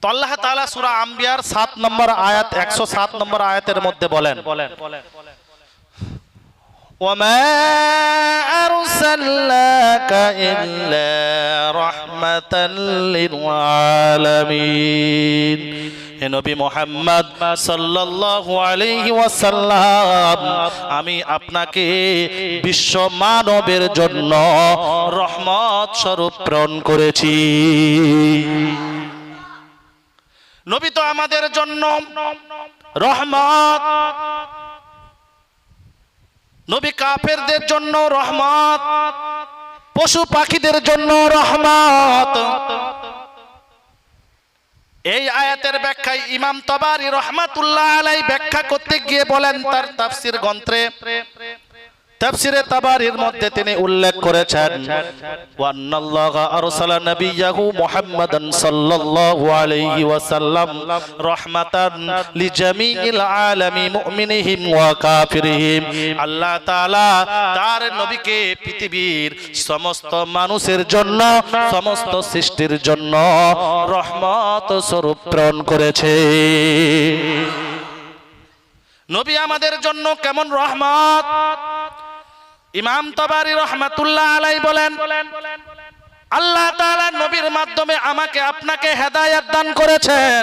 তো আল্লাহ তাআলা সূরা আম্বিয়ার 7 নম্বর আয়াত 107 নম্বর আয়াতের মধ্যে বলেন وما أرسلناك إلا رحمة للعالمين হে নবী মোহাম্মদ সাল্লাল্লাহু আলাইহি ওয়াসাল্লাম আমি আপনাকে বিশ্ব মানবের জন্য রহমত স্বরূপ প্রেরণ করেছি নবী তো আমাদের জন্য রহমত। নবী কাফেরদের জন্য রহমত। পশু পাখিদের জন্য রহমত। এই আয়াতের ব্যাখ্যায় ইমাম তবারি রহমাতুল্লাহ আলাই ব্যাখ্যা করতে গিয়ে বলেন, তার তাফসির গ্রন্থে তাফসিরে তাবারির মধ্যে তিনি উল্লেখ করেছেন, ওয়ান্নাল্লাহা আরসালা নাবিয়াহু মুহাম্মাদান সাল্লাল্লাহু আলাইহি ওয়াসাল্লাম রাহমাতান লিজামিইল আলামি মুমিনিহিম ওয়া কাফিরিহিম। আল্লাহ তাআলা তার নবীকে পৃথিবীর সমস্ত মানুষের জন্য, সমস্ত সৃষ্টির জন্য রহমত স্বরূপ প্রেরণ করেছে। নবী আমাদের জন্য কেমন রহমত? ইমাম তবারি রহমাতুল্লাহ আলাই বলেন, আল্লাহ তাআলা নবীর মাধ্যমে আমাকে আপনাকে হেদায়েত দান করেছেন।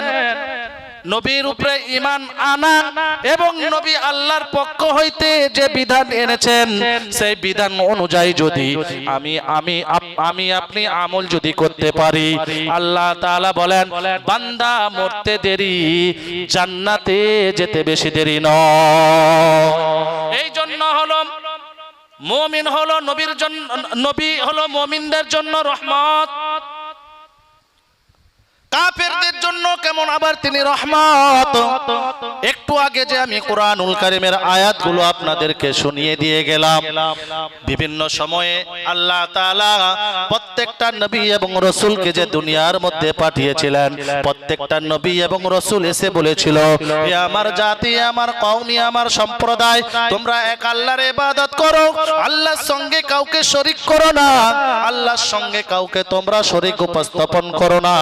নবীর উপরে ইমান আনা এবং নবী আল্লাহর পক্ষ হইতে যে বিধান এনেছেন, সেই বিধান অনুযায়ী যদি আমি আমি আমি আপনি আমল যদি করতে পারি, আল্লাহ তাআলা বলেন, বান্দা মরতে দেরি, জান্নাতে যেতে বেশি দেরি নয়। এই জন্য হলো মুমিন হলো নবীর জন্য নবী হলো মমিনদের জন্য রহমত। কাফেরদের জন্য কেমন আবার তিনি রহমত? একটু আগে যে আমি কোরআনুল কারিমের আয়াতগুলো আপনাদেরকে শুনিয়ে দিয়ে গেলাম, বিভিন্ন সময়ে আল্লাহ তাআলা প্রত্যেকটা নবী এবং রসুলকে যে দুনিয়ার মধ্যে পাঠিয়েছিলেন, প্রত্যেকটা নবী এবং রসুল এসে বলেছিল, "এ আমার জাতি আমার কওমি আমার সম্প্রদায়, তোমরা এক আল্লাহর ইবাদত করো, আল্লাহর সঙ্গে কাউকে শরীক করো না, আল্লাহর সঙ্গে কাউকে তোমরা শরীক উপস্থাপন করো না।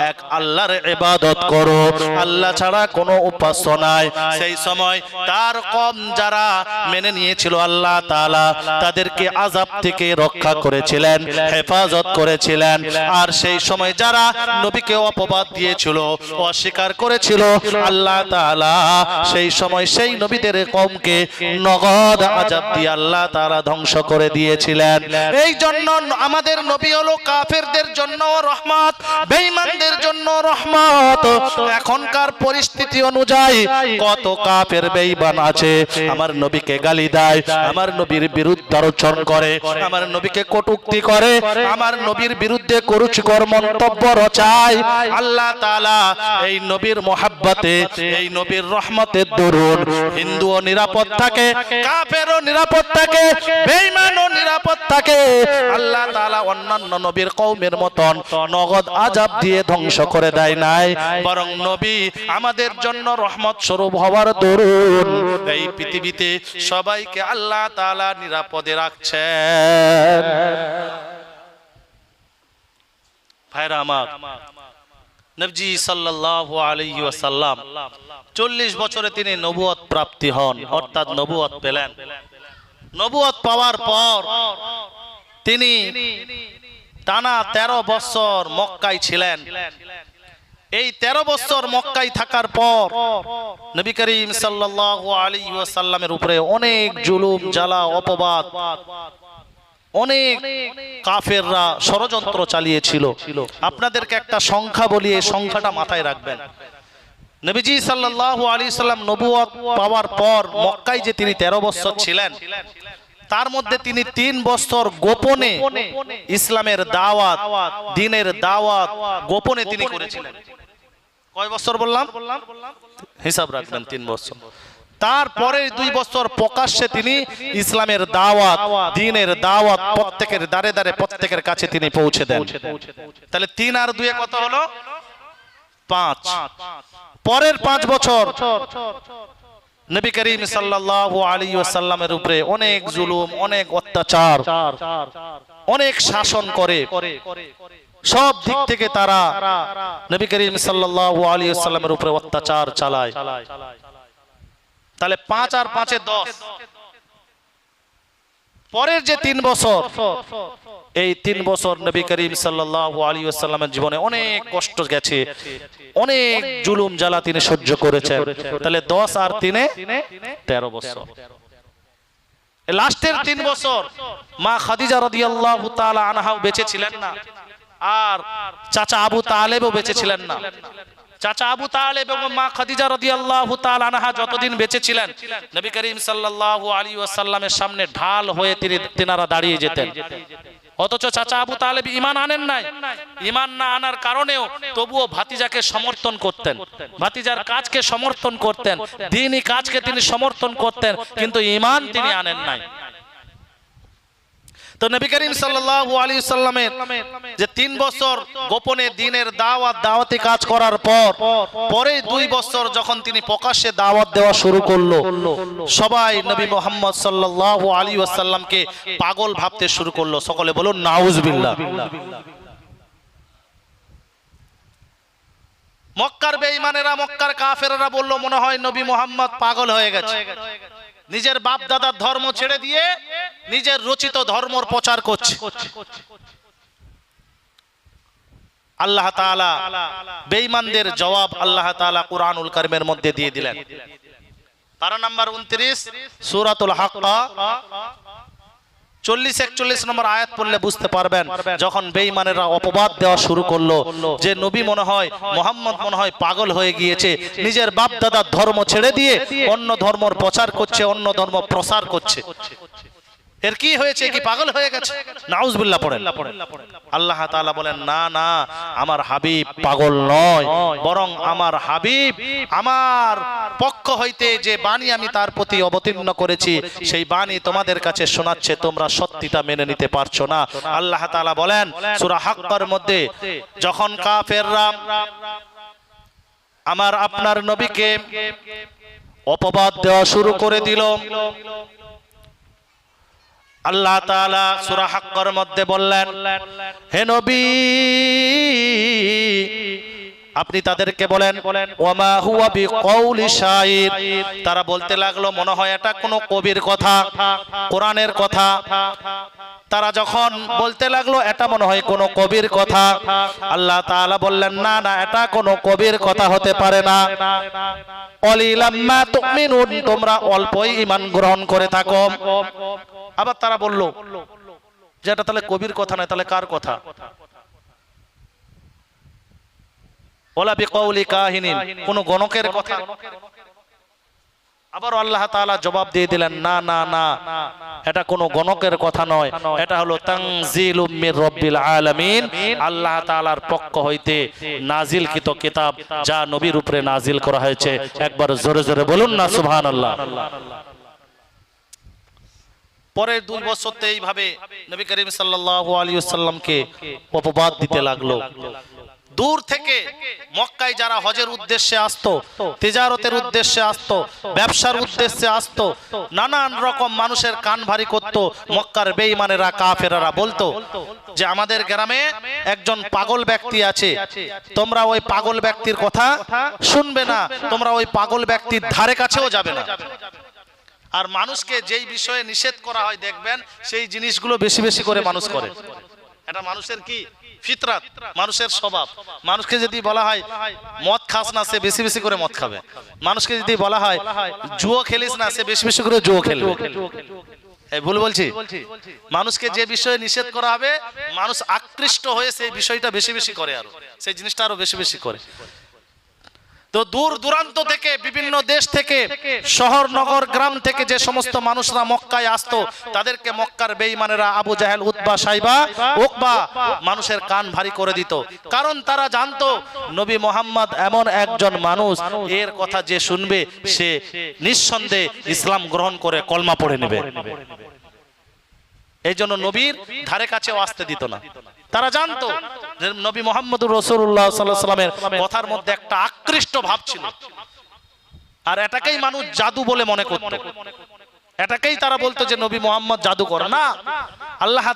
এক আল্লাহর ইবাদত করো। আল্লাহ ছাড়া কোনো উপাস্য নাই। সেই সময় তার কম যারা মেনে নিয়েছিল আল্লাহ তাআলা, তাদেরকে আযাব থেকে রক্ষা করেছিলেন, হেফাজত করেছিলেন। আর সেই সময় যারা নবীকে অপবাদ দিয়েছিল, অস্বীকার করেছিল, আল্লাহ তাআলা সেই সময় সেই নবীদের কমকে নগদ আযাব দিয়ে আল্লাহ তাআলা ধ্বংস করে দিয়েছিলেন। এই জন্য আমাদের নবী হলো কাফেরদের জন্য রহমত, বেঈমানদের জন্য রহমত। এখনকার পরিস্থিতি অনুযায়ী কত কাফের বেঈমান আছে। আমার নবীকে গালি দেয়, আমার নবীর বিরুদ্ধে আলোচনা করে, আমার নবীকে কটুক্তি করে, আমার নবীর বিরুদ্ধে কুরুচিকর মন্তব্য রচায়। আল্লাহ তাআলা এই নবীর মোহাব্বতে, এই নবীর রহমতের দরুন হিন্দুও নিরাপদ থাকে, কাফেরও নিরাপদ থাকে, বেঈমানও নিরাপদ অন্যান্য নবীর কওমের মতন নগদ আজাব দিয়ে ধ্বংস করে দেয় নাই। বরং নবী আমাদের জন্য রহমত স্বরূপ হওয়ার দরুন। এই পৃথিবীতে সবাইকে আল্লাহ তাআলা নিরাপদে রাখছেন। ভাইরা আমার, নবজি ওয়াসাল্লাম 40 বছরে তিনি নবুয়ত প্রাপ্তি হন, অর্থাৎ নবুয়ত পেলেন। নবুয়ত পাওয়ার পর তিনি টানা 13 বছর মক্কায় ছিলেন। এই 13 বছর মক্কায় থাকার পর নবী করিম সাল্লাল্লাহু উপরে অনেক জুলুম, জ্বালা, অপবাদ, অনেক কাফেররা ষড়যন্ত্র চালিয়েছিল। আপনাদেরকে একটা সংখ্যা বলি, এই সংখ্যাটা মাথায় রাখবেন। নবীজি সাল্লাল্লাহু আলাইহি সাল্লাম নবুয়ত পাওয়ার পর মক্কায় যে তিনি 13 বছর ছিলেন তার মধ্যে তিনি তিন বছর গোপনে ইসলামের দাওয়াত দিনের দাওয়াত গোপনে তিনি করেছিলেন। কয় বছর বললাম? হিসাব রাখবেন তিন বছর। তারপরে দুই বছর প্রকাশ্যে তিনি ইসলামের দাওয়াত দিনের দাওয়াত প্রত্যেকের দাঁড়ে দাঁড়ে প্রত্যেকের কাছে তিনি পৌঁছে দেন। তাহলে তিন আর দুয়ে কত হলো? পাঁচ। পরের পাঁচ বছর। নবী করিম সাল্লাল্লাহু আলাইহি ওয়াসাল্লামের উপরে অনেক জুলুম, অনেক অত্যাচার, অনেক শাসন করে। সব দিক থেকে তারা নবী করিম সাল্লাল্লাহু আলাইহি সাল্লামের উপরে অত্যাচার চালায়। তাহলে পাঁচ আর পাঁচে দশ। পরের যে তিন বছর, এই তিন বছর নবী করিম সাল্লাল্লাহু আলাইহি ওয়াসাল্লামের জীবনে অনেক কষ্ট গেছে, অনেক জুলুম জ্বালা তিনি সহ্য করেছেন। তাহলে দশ আর তিনে তেরো বছর। লাস্টের তিন বছর মা খাদিজা রাদিয়াল্লাহু তাআলা আনহাও বেঁচে ছিলেন না, আর চাচা আবু তালেবও বেঁচে ছিলেন না। চাচা আবু তালেব এবং মা খাদিজা রাদিয়াল্লাহু আনহা যতদিন বেঁচে ছিলেন, নবী করিম সাল্লাল্লাহু আলাইহি ওয়াসাল্লামের সামনে ঢাল হয়ে তিনি তেনারা দাঁড়িয়ে যেতেন। অথচ চাচা আবু তালেব ইমান আনেন নাই। ইমান না আনার কারণেও তবুও ভাতিজাকে সমর্থন করতেন। ভাতিজার কাজকে সমর্থন করতেন, দিনই কাজকে তিনি সমর্থন করতেন, কিন্তু ইমান তিনি আনেন নাই। তো নবী করিম সাল্লাল্লাহু আলাইহি সাল্লামের যে তিন বছর গোপনে দিনের দাওয়াত, দাওয়াতি কাজ করার পর, পরে দুই বছর যখন তিনি প্রকাশ্যে দাওয়াত দেওয়া শুরু করল, সবাই নবী মোহাম্মদ সাল্লাল্লাহু আলাইহি ওয়াসাল্লামকে পাগল ভাবতে শুরু করল। সকলে বলুন, নাউজুবিল্লাহ। মক্কার বেঈমানেরা, মক্কার কাফেরেরা বলল, মনে হয় নবী মোহাম্মদ পাগল হয়ে গেছে। নিজের বাপ দাদার ধর্ম ছেড়ে দিয়ে নিজের রচিত ধর্মর প্রচার করছে। আল্লাহ তাআলা বেঈমানদের জবাব আল্লাহ তাআলা কুরআনুল কারীমের মধ্যে দিয়ে দিলেন। পারা নাম্বার 29 সূরাতুল হাক্কা চল্লিশ, একচল্লিশ নম্বর আয়াত পড়লে বুঝতে পারবেন, যখন বেঈমানেরা অপবাদ দেওয়া শুরু করল, যে নবী মনে হয় মোহাম্মদ মনে হয় পাগল হয়ে গিয়েছে, নিজের বাপ দাদার ধর্ম ছেড়ে দিয়ে অন্য ধর্মর প্রচার করছে, অন্য ধর্ম প্রসার করছে। এর কি হয়েছে? কি পাগল হয়ে গেছে? নাউজবিল্লাহ পড়েন। আল্লাহ তাআলা বলেন না না আমার হাবিব পাগল নয়। বরং আমার হাবিব আমার পক্ষ হইতে যে বাণী আমি তার প্রতি অবতীর্ণ করেছি সেই বাণী তোমাদের কাছে শোনাচ্ছে তোমরা সত্যিটা মেনে নিতে পারছ না। আল্লাহ তাআলা বলেন সূরা হাক্কার মধ্যে যখন কা কাফেররা আমার আপনার নবীকে অপবাদ দেওয়া শুরু করে দিল। আল্লাহ তাআলা সূরা হাক্কর মধ্যে বললেন, হে নবী, আপনি তাদেরকে বলেন ওমা তারা বলতে লাগল, মনে হয় এটা কোনো কবির কথা, কোরআনের কথা। তারা যখন বলতে লাগল, এটা মনে হয় কোনো কবির কথা। আল্লাহ তাআলা বললেন, না না, এটা কোনো কবির কথা হতে পারে না। অলিলাম্মা তুমিনুন, তোমরা অল্পই ঈমান গ্রহণ করে থাকো। আবার তারা বলল যে এটা তাহলে কবির কথা নয়, তাহলে কার কথা? ওলা কোন গণকের কথা। আবার আল্লাহ জবাব দিয়ে দিলেন, না না না, এটা কোনো গণকের কথা নয়, এটা হলো আল্লাহ তাআলার পক্ষ হইতে নাজিলকৃত কিতাব যা নবীর উপরে নাজিল করা হয়েছে। একবার জোরে জোরে বলুন না, সুবহানাল্লাহ। পরের দুই বছরতে এইভাবে নবী করিম সাল্লাল্লাহু আলাইহি ওয়াসাল্লামকে অপবাদ দিতে লাগল। দূর থেকে মক্কায় যারা হজের উদ্দেশ্যে আসতো, তিজারতের উদ্দেশ্যে আসতো, ব্যবসার উদ্দেশ্যে আসতো, নানান রকম মানুষের কান ভারী করতো, মক্কার বেঈমানেরা, কাফেরারা বলতো যে আমাদের গ্রামে একজন পাগল ব্যক্তি আছে। তোমরা ওই পাগল ব্যক্তির কথা শুনবে না, তোমরা ওই পাগল ব্যক্তির ধারে কাছেও যাবে না। আর মানুষকে যেই বিষয়ে নিষেধ করা হয় দেখবেন, সেই জিনিসগুলো বেশি বেশি করে মানুষ করে। এটা মানুষের কি? ফিতরাত, মানুষের স্বভাব। মানুষকে যদি বলা হয়, মদ খাস না, সে বেশি বেশি করে মদ খাবে। মানুষকে যদি বলা হয়, জুয়ো খেলিস না, সে বেশি বেশি করে জুয়ো খেলবে। ভুল বলছি? মানুষকে যে বিষয়ে নিষেধ করা হবে, মানুষ আকৃষ্ট হয়ে সেই বিষয়টা বেশি বেশি করে আরও। সেই জিনিসটা আরও বেশি বেশি করে। তো দূর দূরান্ত থেকে, বিভিন্ন দেশ থেকে, শহর, নগর, গ্রাম থেকে যে সমস্ত মানুষরা মক্কায় আসতো, তাদেরকে মক্কার বেঈমানেরা আবু জাহেল, উতবা, সাইবা, উকবা মানুষের কান ভারী করে দিত। কারণ তারা জানতো, নবী মোহাম্মদ এমন একজন মানুষ, এর কথা যে শুনবে, সে নিঃসন্দেহে ইসলাম গ্রহণ করে কলমা পড়ে নেবে। এই জন্য নবীর ধারে কাছেও আসতে দিত না। তারা জানতো নবী মোহাম্মদুর রসুল্লাহ সাল্লামের কথার মধ্যে একটা আকৃষ্ট ভাব ছিল। আর এটাকেই মানুষ জাদু বলে মনে করত। এটাকেই তারা বলতো যে নবী মোহাম্মদ জাদুকর। না, আল্লাহ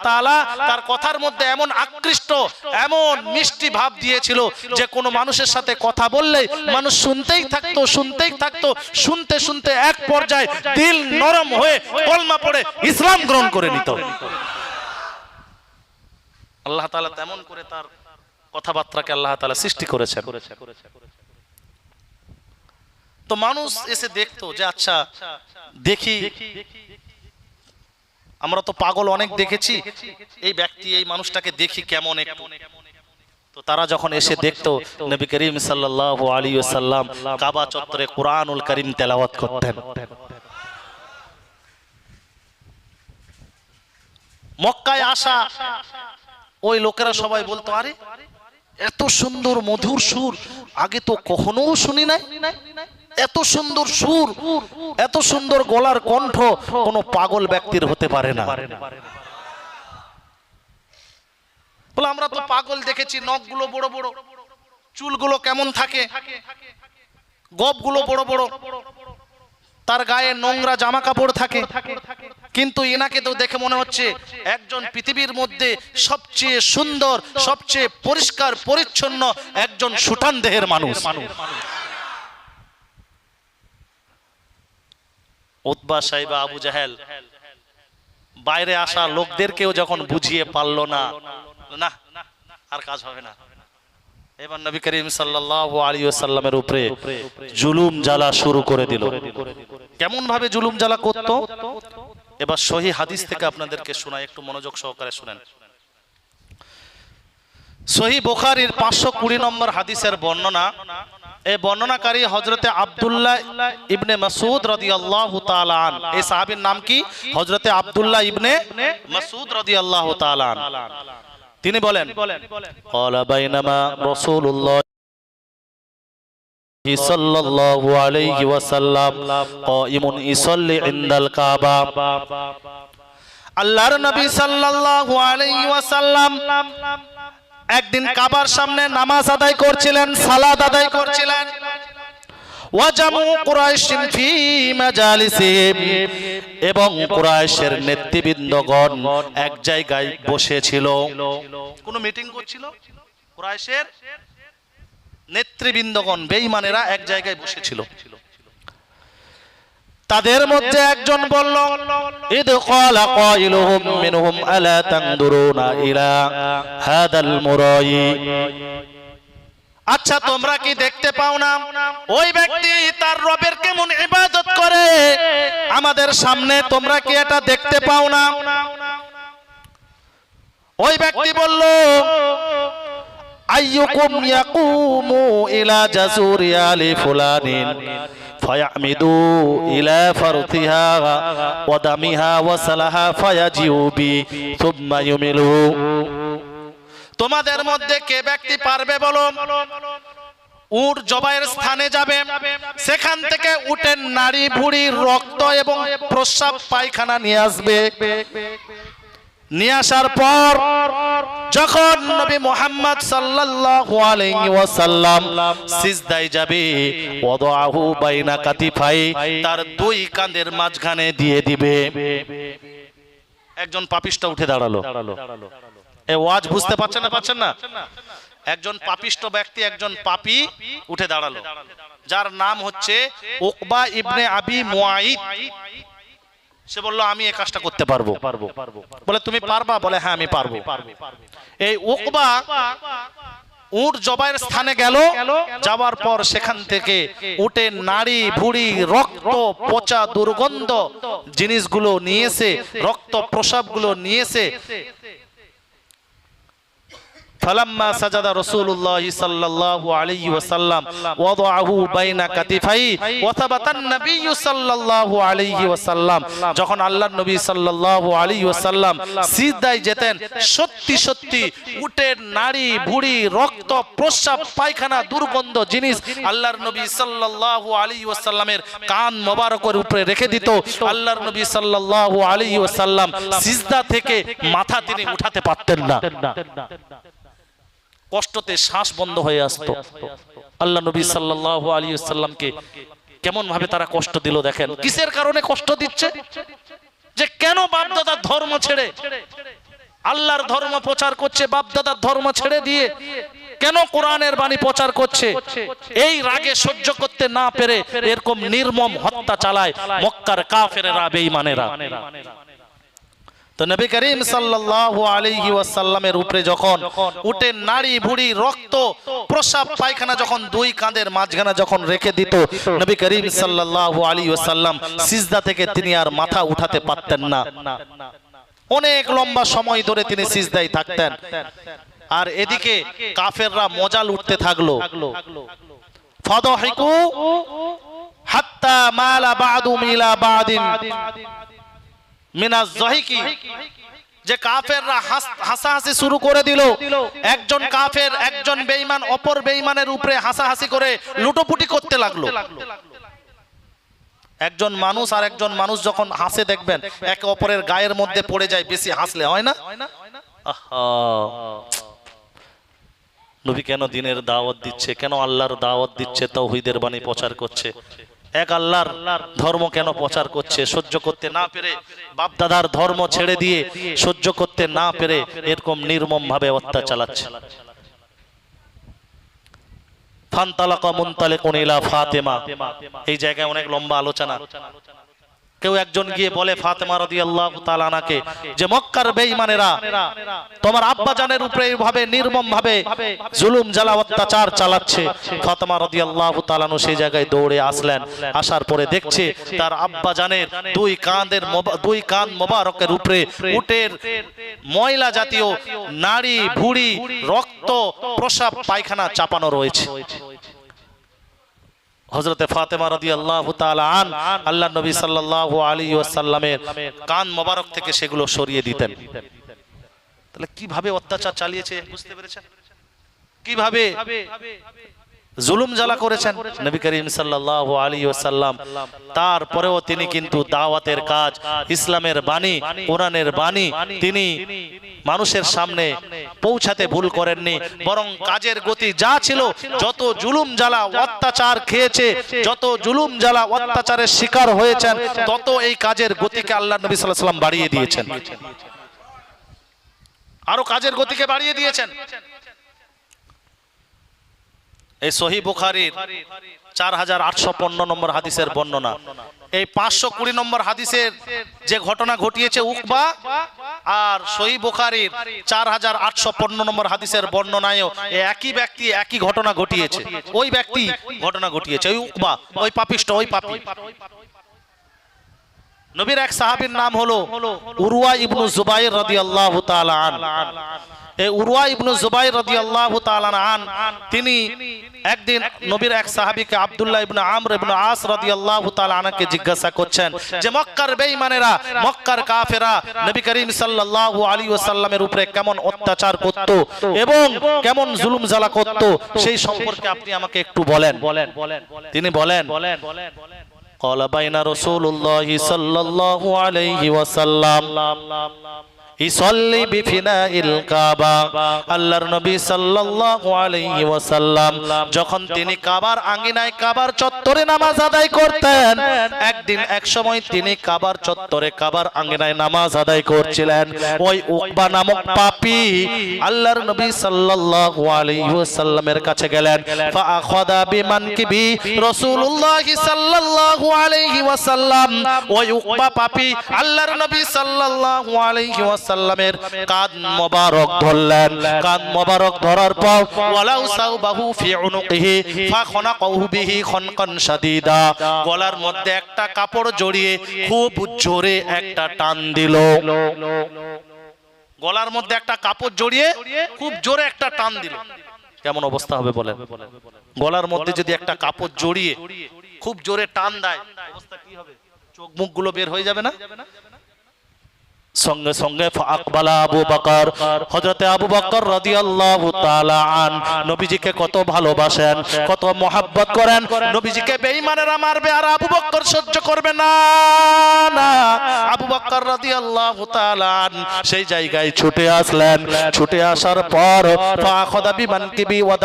তার কথার মধ্যে এমন আকৃষ্ট, এমন মিষ্টি ভাব দিয়েছিল যে কোনো মানুষের সাথে কথা বললে মানুষ শুনতেই থাকতো শুনতেই থাকতো, শুনতে শুনতে এক পর্যায়ে দিল নরম হয়ে কলমা পড়ে ইসলাম গ্রহণ করে নিত। আল্লাহ তাআলা তেমন করে তার কথাবার্তাকে আল্লাহ তাআলা সৃষ্টি করেছেন। তো মানুষ এসে দেখতো যে আচ্ছা দেখি, আমরা তো পাগল অনেক দেখেছি, এই ব্যক্তি, এই মানুষটাকে দেখি কেমন তো তারা যখন এসে দেখতো, নবী করিম সাল্লাল্লাহু আলাইহি ওয়াসাল্লাম কাবা চত্বরে কোরআনুল করিম তেলাওয়াত করতেন। মক্কায় আসা ওই লোকেরা সবাই বলতো, আরে, এত সুন্দর মধুর সুর, আগে তো কখনো শুনি নাই। এত সুন্দর সুর, এত সুন্দর গলার কণ্ঠ, কোনো পাগল ব্যক্তির হতে পারে না। বলে, আমরা তো পাগল দেখেছি, নখগুলো বড় বড়, চুলগুলো কেমন থাকে, গপগুলো বড় বড়, তার গায়ে নোংরা জামা কাপড় থাকে কিন্তু এনাকে তো দেখে মনে হচ্ছে একজন পৃথিবীর মধ্যে সবচেয়ে সুন্দর, সবচেয়ে পরিষ্কার, পরিচ্ছন্ন একজন সুঠান দেহের মানুষ। উতবা সাহেবা আবু জাহেল, বাইরে আসা লোকদেরকেও যখন বুঝিয়ে পারল না না, আর কাজ হবে না। এবার নবী করিম সাল্লাল্লাহু আলাইহি ওয়াসাল্লামের উপরে জুলুম জ্বালা শুরু করে দিল। কেমন ভাবে জুলুম জ্বালা করত? এবার সহি হাদিস থেকে আপনাদেরকে শোনাই একটু মনোযোগ সহকারে শুনেন। সহি বুখারীর পাঁচশো কুড়ি নম্বর হাদিসের বর্ণনা এই বর্ণনাকারী হজরতে আব্দুল্লাহ ইবনে মাসুদ তাআলা আন। এই সাহাবীর নাম কি? হজরতে আব্দুল্লাহ ইবনে মাসুদ তাআলা আন। তিনি বলেন ক্বালা বাইনামা সাল্লাল্লাহু আলাইহি ওয়াসাল্লাম ইসাল্লি ইনদাল কাবা। আল্লাহর নবী সাল্লাল্লাহু আলাইহি ওয়াসাল্লাম একদিন কাবার সামনে নামাজ আদায় করছিলেন, সালাত আদায় করছিলেন। এবং কুরাইশের নেতৃবৃন্দগণ এক জায়গায় বসেছিল। কোন মিটিং করছিল? কুরাইশের? নেতৃবৃন্দগণ, বেঈমানেরা এক জায়গায় বসেছিল। তাদের মধ্যে একজন বলল, ইদ ক্বালা মিনহুম আলা তানদুরুনা ইলা হাদাল মুরাই? আচ্ছা তোমরা কি দেখতে পাও না? ওই ব্যক্তি তার রবের কেমন ইবাদত করে? আমাদের সামনে তোমরা কি এটা দেখতে পাও না? ওই ব্যক্তি বলল ইলা জাসুরি আলি ফুলানিন ফায়ামিদু ইলা ফারতিহা ওয়া দামিহা ওয়া সালাহা বি থুম্মা ইউমিলু। তোমাদের মধ্যে কে ব্যক্তি পারবে বলো? উট জবাইয়ের স্থানে যাবে। সেখান থেকে উটের নাড়ি ভুড়ি রক্ত এবং প্রস্রাব পায়খানা নিয়ে আসবে। নিয়ে আসার পর যখন নবী মোহাম্মদ সাল্লাল্লাহু আলাইহি ওয়াসাল্লাম সিজদায় যাবে ওয়াদাহু বাইনা কাতিফাই, তার দুই কাঁধের মাঝখানে দিয়ে দিবে। একজন পাপিষ্ঠ উঠে দাঁড়াল। এ ওয়াজ বুঝতে পারছেন না পাচ্ছেন না? একজন পাপিষ্ট ব্যক্তি, একজন পাপি উঠে দাঁড়াল। যার নাম হচ্ছে উকবা ইবনে আবি মুআইদ সে বলল, আমি এই কাজটা করতে পারব। বলে, তুমি পারবা? বলে হ্যাঁ আমি পারব। এই উকবা উট জবাইয়ের স্থানে গেল, যাওয়ার পর সেখান থেকে উটের নাড়ি, ভুড়ি, রক্ত, পচা দুর্গন্ধ জিনিসগুলো নিয়েছে রক্ত প্রসাবগুলো নিয়েছে ফালাম্মা সাজাদা রাসূলুল্লাহ সাল্লাল্লাহু আলাইহি ওয়াসাল্লাম ওয়াদাআহু বাইনা কাতিফাই ওয়াতাবাতান নাবিয়্যু সাল্লাল্লাহু আলাইহি ওয়াসাল্লাম। যখন আল্লাহর নবী সাল্লাল্লাহু আলাইহি ওয়াসাল্লাম সিজদায় যেতেন, সত্যি সত্যি উটের নাড়ি, ভুড়ি, রক্ত, প্রস্রাব, পায়খানা, দুর্গন্ধ জিনিস আল্লাহর নবী সাল্লাল্লাহু আলাইহি ওয়াসাল্লামের কান মোবারকের উপরে রেখে দিত। আল্লাহর নবী সাল্লাল্লাহু আলাইহি ওয়াসাল্লাম সিজদা থেকে মাথা তিনি উঠাতে পারতেন না। কষ্টতে শ্বাস বন্ধ হয়ে আসতো। আল্লাহ নবী সাল্লাল্লাহু আলাইহি সাল্লামকে কেমন ভাবে তারা কষ্ট দিল দেখেন? কিসের কারণে কষ্ট দিচ্ছে? যে কেন বাপদাদার ধর্ম ছেড়ে আল্লাহর ধর্ম প্রচার করছে, বাপদাদার ধর্ম ছেড়ে দিয়ে কেন কোরআনের বাণী প্রচার করছে? এই রাগে সহ্য করতে না পেরে এরকম নির্মম হত্যা চালায় মক্কার কাফেরেরা, বেঈমানেরা। তো নবী করিম সাল্লাল্লাহু আলাইহি ওয়াসাল্লামের উপরে যখন উঠে নাড়ি ভুড়ি রক্ত প্রসাব পায়খানা যখন দুই কাঁধের মাঝখানে যখন রেখে দিত নবী করিম সাল্লাল্লাহু আলাইহি ওয়াসাল্লাম সিজদা থেকে তিনি আর মাথা উঠাতে পারতেন না। অনেক লম্বা সময় ধরে তিনি সিজদায় থাকতেন। আর এদিকে কাফেররা মজা লুটতে থাকল। ফাদহিকু হাত্তা মালা বাদু মিলা বাদিন। মিনাজ জহিকি, যে কাফেররা হাসাহাসি শুরু করে দিল। একজন কাফের, একজন বেঈমান, অপর বেঈমানের উপরে হাসাহাসি করে লুটোপুটি করতে লাগল। একজন মানুষ আর একজন মানুষ যখন হাসে দেখবেন, একে অপরের গায়ের মধ্যে পড়ে যায়, বেশি হাসলে হয় না। নবী কেন দিনের দাওয়াত দিচ্ছে? কেন আল্লাহর দাওয়াত দিচ্ছে? তৌহিদের বাণী প্রচার করছে? এক আল্লাহর ধর্ম কেন প্রচার করছে? সহ্য করতে না পেরে বাপদাদার ধর্ম ছেড়ে দিয়ে সহ্য করতে না পেরে এরকম নির্মম ভাবে হত্যা চালাচ্ছে। ফান্তালাকা মুনতালিকুন ইলা ফাতেমা। এই জায়গায় অনেক লম্বা আলোচনা। কেউ একজন গিয়ে বলে, ফাতেমা রাদিয়াল্লাহু তাআলা আনাকে যে মক্কার বেঈমানেরা, তোমার আব্বা জানের উপরে এইভাবে নির্মম ভাবে জুলুম, জ্বালা, অত্যাচার চালাচ্ছে। ফাতেমা রাদিয়াল্লাহু তাআলা আনহু সেই জায়গায় দৌড়ে আসলেন। আসার পরে দেখছে তার আব্বা জানের দুই কাঁধের দুই কান মোবারকের উপরে উটের ময়লা জাতীয় নাড়ি, ভুড়ি, রক্ত, প্রসাব, পায়খানা চাপানো রয়েছে। হজরতে ফাতেমা রদি আল্লাহ আন আল্লাহ নবী সাল্লাহ আলী ওয়াসাল্লামের কান মোবারক থেকে সেগুলো সরিয়ে দিতেন। তাহলে কীভাবে অত্যাচার চালিয়েছে বুঝতে পেরেছেন? কীভাবে? জুলুম জ্বালা করেছেন নবী করিম সাল্লাল্লাহু আলাইহি ওয়াসাল্লাম। তারপরেও তিনি কিন্তু দাওয়াতের কাজ, ইসলামের বাণী, কোরআনের বাণী তিনি মানুষের সামনে পৌঁছাতে ভুল করেননি। বরং কাজের গতি যা ছিল, যত জুলুম জ্বালা অত্যাচার খেয়েছে, যত জুলুম জ্বালা অত্যাচারের শিকার হয়েছেন, তত এই কাজের গতিকে আল্লাহ নবী আলাইহি সাল্লাম বাড়িয়ে দিয়েছেন। আরও কাজের গতিকে বাড়িয়ে দিয়েছেন। এই সহি বুখারির চার হাজার আটশো পনেরো নম্বর হাদিসের বর্ণনা। এই পাঁচশো কুড়ি নম্বর হাদিসের যে ঘটনা ঘটিয়েছে উকবা আর সহি বুখারির চার হাজার আটশো পনেরো নম্বর হাদিসের বর্ণনায়ও একই ব্যক্তি একই ঘটনা ঘটিয়েছে। ওই ব্যক্তি ঘটনা ঘটিয়েছে, ওই উকবা, ওই পাপিষ্ট, ওই পাপি। নবীর এক সাহাবীর নাম হলো উরুয়া ইবনু জুবাইর রাদিয়াল্লাহু তাআলা আন এই উরওয়া ইবনু জুবাইর রাদিয়াল্লাহু তাআলা আন তিনি একদিন নবীর এক সাহাবীকে আব্দুল্লাহ ইবনে আমর ইবনে আস রাদিয়াল্লাহু তাআলা আনকে জিজ্ঞাসা করছেন যে মক্কার বেঈমানেরা মক্কার কাফেরা নবী করিম সাল্লাল্লাহু আলাইহি ওয়াসাল্লামের উপরে কেমন অত্যাচার করত এবং কেমন জুলুম জ্বালা করত সেই সম্পর্কে আপনি আমাকে একটু বলেন তিনি বলেন قال بين رسول الله صلى الله عليه وسلم ইসল্লি বিফিনাইল কাবা। আল্লাহর নবী সাল্লাল্লাহু আলাইহি ওয়াসাল্লাম যখন তিনি কাবার আঙ্গিনায় কাবার চত্বরে নামাজ আদায় করতেন, একদিন এক সময় তিনি কাবার চত্বরে কাবার আঙ্গিনায় নামাজ আদায় করছিলেন। ওই উকবা নামক পাপী আল্লাহর নবী সাল্লাল্লাহু আলাইহি ওয়াসাল্লামের কাছে গেলেন। ফাআখাদা বিমানকিবি রাসূলুল্লাহ সাল্লাল্লাহু আলাইহি ওয়াসাল্লাম। ওই উকবা পাপী আল্লাহর নবী সাল্লাল্লাহু আলাইহি ওয়াসাল্লামের কাঁধ মোবারক ধরলেন। কাঁধ মোবারক ধরার পর, ওয়ালাউ সাউবাহু ফি উনুকিহি ফাখনাকাহু বিহি খনকান শাদীদা। গলার মধ্যে একটা কাপড় জড়িয়ে খুব জোরে একটা টান দিল। গলার মধ্যে একটা কাপড় জড়িয়ে খুব জোরে একটা টান দিল। কেমন অবস্থা হবে বলেন? গলার মধ্যে যদি একটা কাপড় জড়িয়ে খুব জোরে টান দেয়, অবস্থা কি হবে? চোখ মুখগুলো বের হয়ে যাবে না? সঙ্গে সঙ্গে আকবালা আবু বাকর হজরতে আবু বাকর রাদিয়াল্লাহু তাআলা আন, নবীজিকে কত ভালোবাসেন, কত মোহাব্বত করেন, নবীজিকে বেঈমানেরা মারবে আর আবু বকর সহ্য করবে না না। বকর রাদিয়াল্লাহু তাআলা সেই জায়গায় ছুটে আসলেন। ছুটে আসার পর ফাখাদা বিমানকিবি ওয়া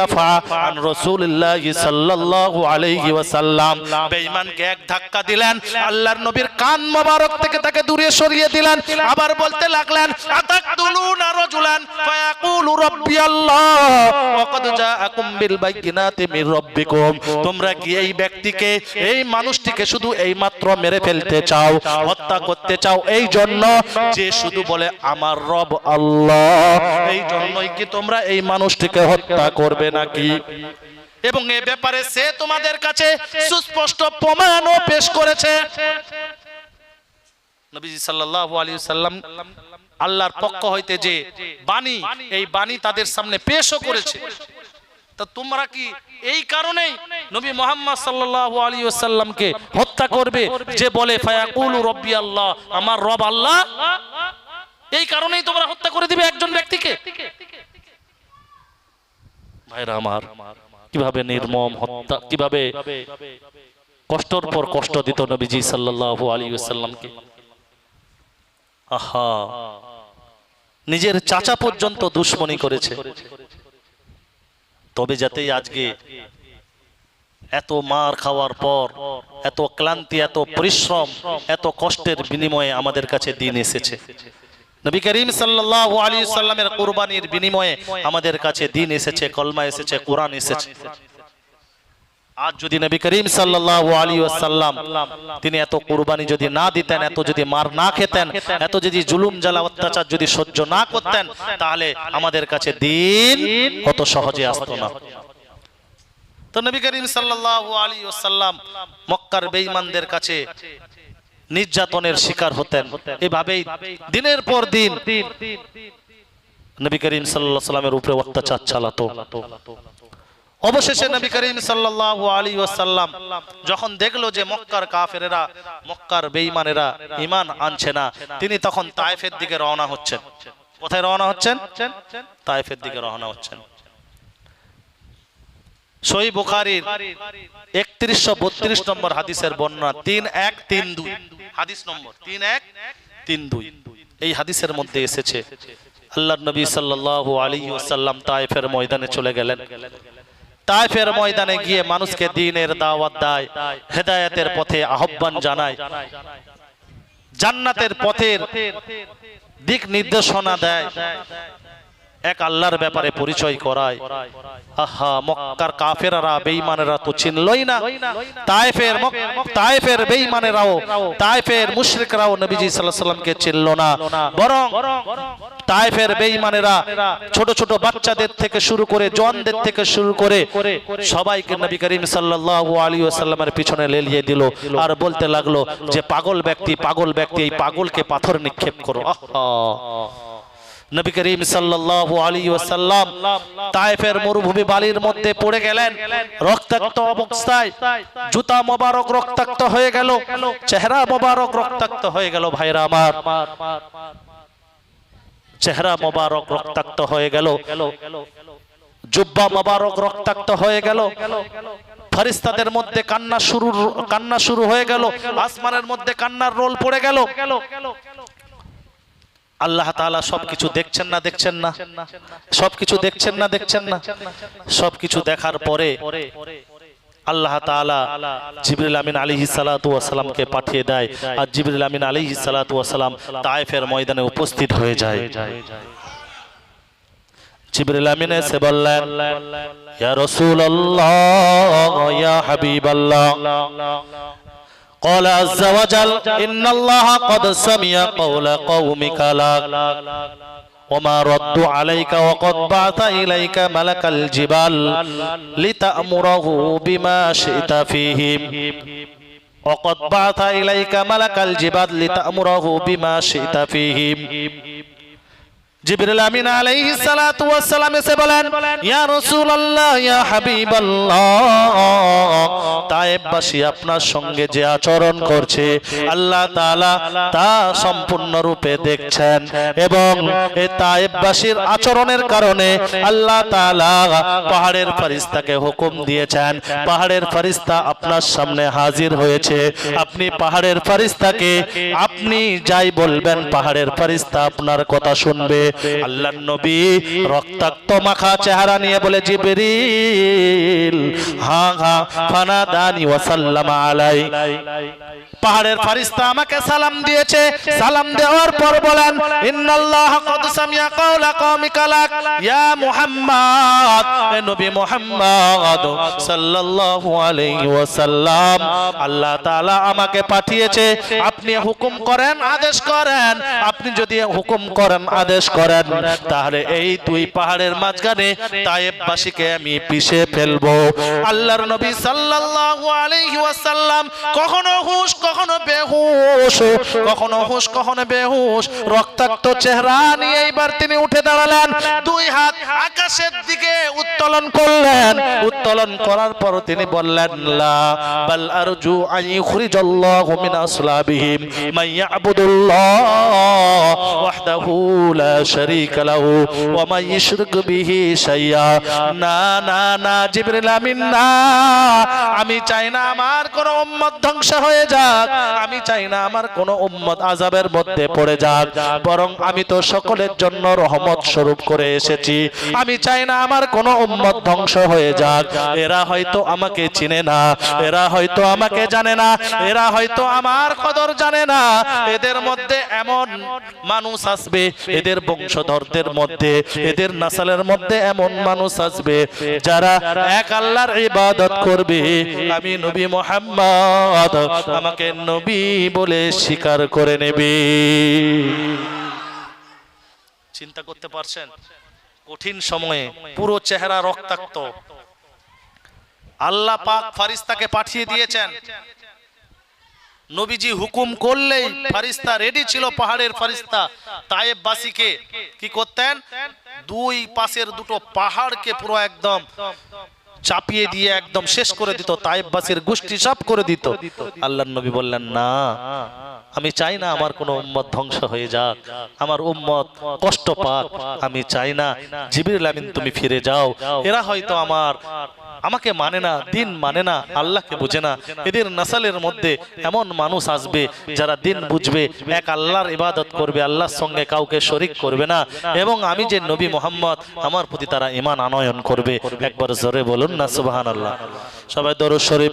আন রাসূলিল্লাহি সাল্লাল্লাহু আলাইহি ওয়াসাল্লাম। বেঈমানকে এক ধাক্কা দিলেন, আল্লাহর নবীর কান মোবারক থেকে তাকে দূরে সরিয়ে দিলেন, আবার বলতে লাগলেন, আতাকতুলুনা রাজুলান ফায়াকুলু রাব্বি আল্লাহ ওয়া জাআকুম বিল বাইয়িনাতি মির রাব্বিকুম। তোমরা কি এই ব্যক্তিকে, এই মানুষটিকে শুধু এই মাত্র মেরে ফেলতে চাও, হত্যা করতে চাও এই জন্য যে শুধু বলে, আমার রব আল্লাহ এই জন্যই কি তোমরা এই মানুষটিকে হত্যা করবে নাকি? এবং এ ব্যাপারে সে তোমাদের কাছে সুস্পষ্ট প্রমাণও পেশ করেছে। নবীজি সাল্লাল্লাহু আলাইহি সাল্লাম আল্লাহর পক্ষ হইতে যে বাণী, এই বাণী তাদের সামনে পেশও করেছে। তা তোমরা কি এই কারণেই নবী মোহাম্মদ সাল্লাল্লাহু আলাইহি ওয়াসাল্লামকে হত্যা করবে যে বলে, ফায়াকুলু রব্বি আল্লাহ, আমার রব আল্লাহ এই কারণেই তোমরা হত্যা করে দিবে একজন ব্যক্তিকে? ভাইরা আমার, কীভাবে নির্মম হত্যা, কীভাবে কষ্টর পর কষ্ট দিত নবীজি আলাইহি ওয়াসাল্লামকে? আহা, নিজের চাচা পর্যন্ত দুশ্মনী করেছে। তবে যাতে আজকে এত মার খাওয়ার পর এত ক্লান্তি এত পরিশ্রম এত কষ্টের বিনিময়ে আমাদের কাছে দিন এসেছে। নবী করিম সাল্লাল্লাহু আলাইহি সাল্লামের কুরবানির বিনিময়ে আমাদের কাছে দিন এসেছে কলমা এসেছে কোরআন এসেছে। আজ যদি নবী করিম সাল্লাল্লাহু আলাইহি ওয়াসাল্লাম তিনি এত কুরবানি যদি না দিতেন, এত যদি মার না খেতেন, এত যদি জুলুম, জ্বালা, অত্যাচার যদি সহ্য না করতেন, তাহলে আমাদের কাছে দিন অত সহজে আসতো না। তো নবী করিম সাল্লাল্লাহু আলাইহি ওয়াসাল্লাম মক্কার বেঈমানদের কাছে নির্যাতনের শিকার হতেন। এভাবেই দিনের পর দিন নবী করিম আলাইহি সাল্লামের উপরে অত্যাচার চালাতো। অবশেষে নবী করিম সাল্লাল্লাহু আলাইহি ওয়াসাল্লাম যখন দেখল যে মক্কার কাফেরেরা, মক্কার বেঈমানেরা ঈমান আনছে না, তিনি তখন তায়েফের দিকে রওনা হচ্ছেন। কোথায় রওনা হচ্ছেন? তায়েফের দিকে রওনা হচ্ছেন। সহি বুখারীর একত্রিশশো বত্রিশ নম্বর হাদিসের বর্ণনা, তিন এক, তিন দুই। হাদিস নম্বর, তিন এক, তিন দুই। এই হাদিসের মধ্যে এসেছে আল্লাহ নবী সাল্লাল্লাহু আলাইহি ওয়াসাল্লাম তায়েফের ময়দানে চলে গেলেন। তাইফের ময়দানে গিয়ে মানুষকে দিনের দাওয়াত দেয়। হেদায়েতের পথে আহ্বান জানায়। জান্নাতের পথের দিক নির্দেশনা দেয়। এক আল্লাহর ব্যাপারে পরিচয় করায়। আহা, মক্কার কাফেরারা, বেঈমানেরা তো চিনলই না। তায়েফের তায়েফের বেঈমানেরাও, তায়েফের মুশরিকরাও নবীজি সাল্লাল্লাহু আলাইহি সাল্লামকে চিনল না। বরং তায়েফের বেঈমানেরা ছোট ছোট বাচ্চাদের থেকে শুরু করে, জওয়ানদের থেকে শুরু করে সবাইকে নবী করিম সাল্লাল্লাহু আলাইহি ওয়াসাল্লামের পিছনে লেলিয়ে দিল আর বলতে লাগল যে, পাগল ব্যক্তি পাগল ব্যক্তি, এই পাগলকে পাথর নিক্ষেপ করো। আহা। নবী করিম সাল্লাল্লাহু আলাইহি ওয়াসাল্লাম তায়েফের মরুভূমি বালির মধ্যে পড়ে গেলেন। রক্তাক্ত অবস্থায় জুতা মোবারক রক্তাক্ত হয়ে গেল, চেহারা মোবারক রক্তাক্ত হয়ে গেল ভাইরা আমার। চেহারা মোবারক রক্তাক্ত হয়ে গেল, জুব্বা মোবারক রক্তাক্ত হয়ে গেল ফরিস্তাদের মধ্যে কান্না শুরু কান্না শুরু হয়ে গেল, আসমানের মধ্যে কান্নার রোল পড়ে গেল। আল্লাহ তাআলা সবকিছু দেখছেন না দেখছেন না? সবকিছু দেখছেন না দেখছেন না? সবকিছু দেখার পরে আল্লাহ তাআলা জিবরিল আমিন আলাইহিস সালাতু ওয়াস সালামকে পাঠিয়ে দেয় আর জিবরিল আমিন আলাইহিস সালাতু ওয়াস তায়েফের ময়দানে উপস্থিত হয়ে যায়। জিবরিল قال عز وجل إن الله قد سمع قول قومك لك وما رد عليك وقد بعث إليك ملك الجبال لتأمره بما شئت فيهم وقد بعث إليك ملك الجبال لتأمره بما شئت فيهم জিবরিল আমিন আলাইহিস সালাতু ওয়াস সালাম এসে বলেন, ইয়া রাসূলুল্লাহ, ইয়া হাবিবাল্লাহ, তায়েববাসী আপনার সঙ্গে যে আচরণ করছে, আল্লাহ তাআলা তা সম্পূর্ণরূপে দেখছেন এবং এই তায়েববাসীর আচরণের কারণে আল্লাহ তাআলা পাহাড়ের ফেরেশতাকে হুকুম দিয়েছেন, পাহাড়ের ফেরেশতা আপনার সামনে হাজির হয়েছে, আপনি পাহাড়ের ফেরেশতাকে, আপনি যাই বলবেন পাহাড়ের ফেরেশতা আপনার কথা শুনবে আল্লাহর নবী রক্তাক্ত মাখা চেহারা নিয়ে বলে জিবরিল হা হা ফানা দানি সাল্লামা আলাই পাহাড়ের ফারিস্তা আমাকে সালাম দিয়েছে। সালাম দেওয়ার পর বলেন, ইন্নাল্লাহ কদ সামিয়া কাওলা কওমিকা লাক। ইয়া মুহাম্মদ নবী মুহাম্মদ সাল্লাল্লাহু আলাইহি ওয়াসাল্লাম, আল্লাহ তাআলা আমাকে পাঠিয়েছে। আপনি হুকুম করেন, আদেশ করেন। আপনি যদি হুকুম করেন, আদেশ করেন, তাহলে এই দুই পাহাড়ের মাঝখানে তায়েববাসীকে আমি পিষে ফেলব। আল্লাহর নবী সাল্লাল্লাহু আলাইহি ওয়াসাল্লাম কখনো হুশ বেহুশ, কখনো হুশ, কখনো বেহুশ। রক্তাক্ত চেহারা নিয়ে এইবার তিনি উঠে দাঁড়ালেন। দুই হাত আকাশের দিকে উত্তোলন করলেন। উত্তোলন করার পর তিনি বললেন, লা, বাল আরজু আন ইখরিজাল্লাহু মিন আসলাবিহিম। মান ইয়াবুদুল্লাহ ওয়াহদাহু লা শারীকা লাহু ওয়া মান ইশরিক বিহি শাইয়া। না না না, জিবরিল আমিন, না। আমি চাই না আমার কোন উম্মত ধ্বংস হয়ে যাক। আমি চাই না আমার কোন উম্মত আযাবের মধ্যে পড়ে যাক। বরং আমি তো সকলের জন্য রহমত স্বরূপ করে এসেছি। আমি চাই না আমার কোন উম্মত ধ্বংস হয়ে যাক। এরা হয়তো আমাকে চিনে না। এরা হয়তো আমাকে জানে না। এরা হয়তো আমার কদর জানে না। এদের মধ্যে এমন মানুষ আসবে। এদের বংশধরদের মধ্যে, এদের নাসালের মধ্যে এমন মানুষ আসবে যারা এক আল্লাহর ইবাদত করবে। আমি নবী মোহাম্মদ। আমাকে নবী বলে স্বীকার করে নেবে। চিন্তা করতে পারছেন? কঠিন সময়ে পুরো চেহারা রক্তাক্ত। আল্লাহ পাক ফারিস্তাকে পাঠিয়ে দিয়েছেন। নবীজি হুকুম করলেই ফারিস্তা রেডি ছিল পাহাড়ের ফারিস্তা তায়েব বাসীকে। কি করতেন? দুই পাশের দুটো পাহাড়কে পুরো একদম চাপিয়ে দিয়ে একদম শেষ করে দিত তাইববাসীর গোষ্ঠী সব করে দিত। আল্লাহ নবী বললেন, না, আমি চাই না আমার কোনো উম্মত ধ্বংস হয়ে যাক। আমার উম্মত কষ্ট পাক, আমি চাই না। জিবির তুমি ফিরে যাও। এরা হয়তো আমার আমাকে মানে না, দিন মানে না, আল্লাহকে বুঝে না। এদের নাসালের মধ্যে এমন মানুষ আসবে যারা দিন বুঝবে, এক আল্লাহর ইবাদত করবে, আল্লাহর সঙ্গে কাউকে শরিক করবে না। এবং আমি যে নবী মোহাম্মদ, আমার প্রতি তারা ইমান আনয়ন করবে। একবার জোরে বলুন না সুবাহান আল্লাহ সবাই দরুদ শরীফ